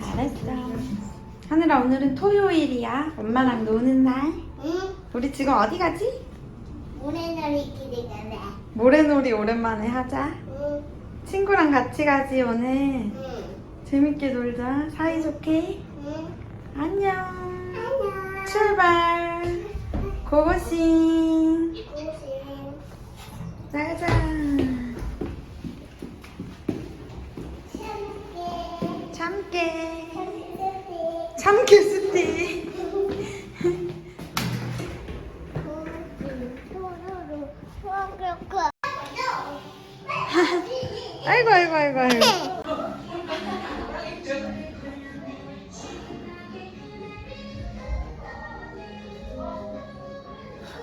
잘했어. 하늘아 오늘은 토요일이야. 엄마랑 노는 날. 응? 우리 지금 어디 가지? 모래놀이끼리 가래. 모래놀이 오랜만에 하자. 응? 친구랑 같이 가지 오늘. 응? 재밌게 놀자. 사이좋게. 응? 안녕. 안녕. 출발. 고고싱. 고생. 나가자. 참깨. 참깨. 뽀로로. 아이고 아이고 아이고 아이고.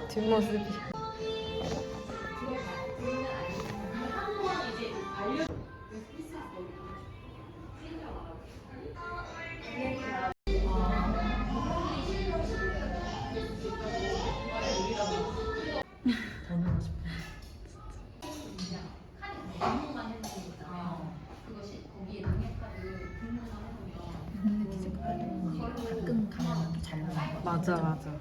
뒷모습이. 맞아 맞아.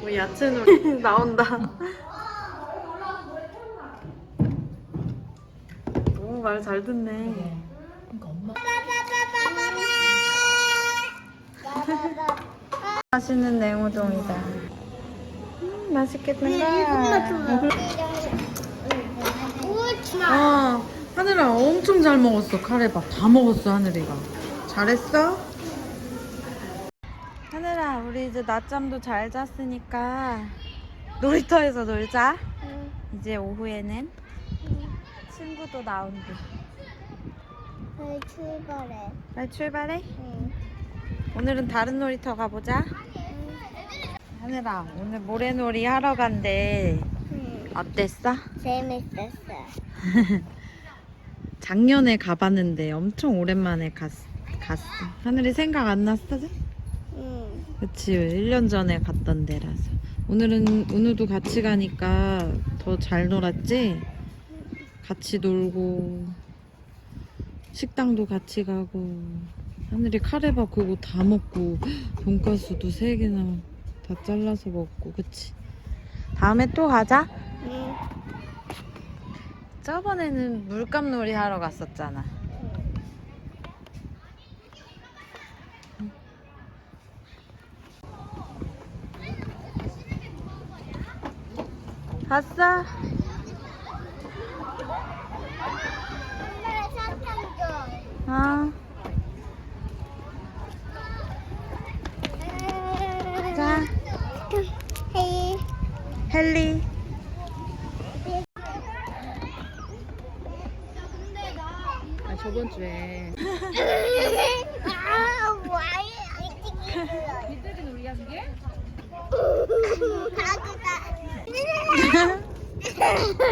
뭐 야채 놀이 나온다. 오 말 잘 듣네. 엄마 맛있는 냉우동이다. 음, 맛있겠다. 아, 하늘아 엄청 잘 먹었어. 카레밥 다 먹었어, 하늘이가. 잘했어? 하늘아, 우리 이제 낮잠도 잘 잤으니까 놀이터에서 놀자. 이제 오후에는 친구도 나온대. 네, 출발해. 빨리 출발해. 응. 오늘은 다른 놀이터 가보자. 하늘아, 오늘 모래놀이 하러 간대. 응. 어땠어? 재밌었어. 작년에 가봤는데 엄청 오랜만에 갔, 갔어. 하늘이 생각 안 났어? 응. 그치, 1년 전에 갔던 데라서. 오늘은 은우도 같이 가니까 더 잘 놀았지? 같이 놀고, 식당도 같이 가고, 하늘이 카레밥 그거 다 먹고, 돈가스도 세 개나 다 잘라서 먹고, 그치? 다음에 또 가자. 응. 저번에는 물감놀이 하러 갔었잖아. 봤어? 엄마랑 사탕 줘. 어. 자, 헤이. 헬리. 아, 저번 주에. 아, 와이. 니들이 놀이야 그게? 가구가.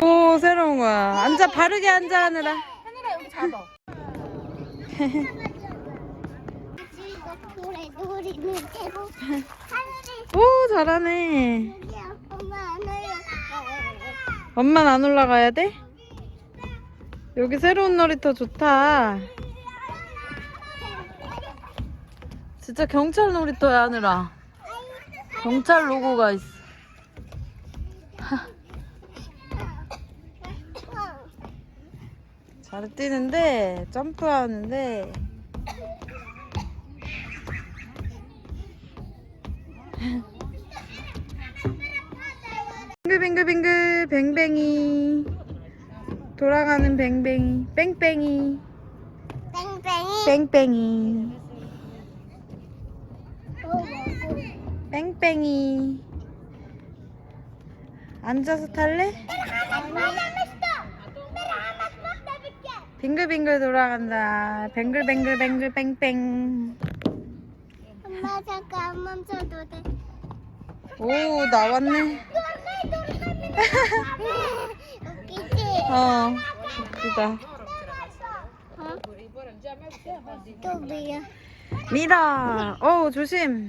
오, 새로운 거야. 앉아, 바르게 앉아, 하느라. 하늘아 여기 잡아. 오, 잘하네. 엄마 안 올라가야 돼? 여기 새로운 놀이터 좋다. 진짜 경찰 놀이터야, 하느라. 경찰 로고가 있어. 잘 뛰는데, 점프하는데. 빙글빙글빙글, 뱅뱅이. 돌아가는 뱅뱅이. 뺑뺑이. 뺑뺑이. 뺑뺑이. 어, 뺑뺑이. 앉아서 탈래? 빙글빙글 돌아간다. 뱅글뱅글 뱅글 뺑뺑. 엄마 잠깐 멈춰도 돼. 오 나왔네. 웃기지? 어 웃기다. 또 뭐야? 미라. 어 조심.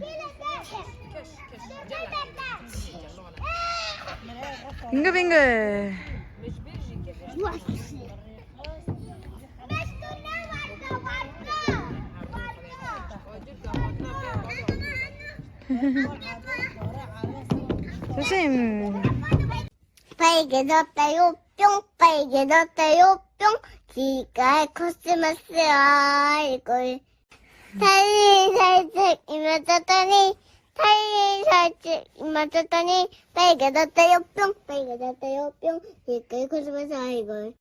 빙글빙글. 왔어. 조심. 빨개 졌다요 뿅 빨개 졌다요 뿅 귀가 코스모스 얼굴 살이 살짝 이맞았더니 살이 살짝 이맞았더니 빨개 졌다요 뿅 빨개 졌다요 뿅 귀가 코스모스 얼굴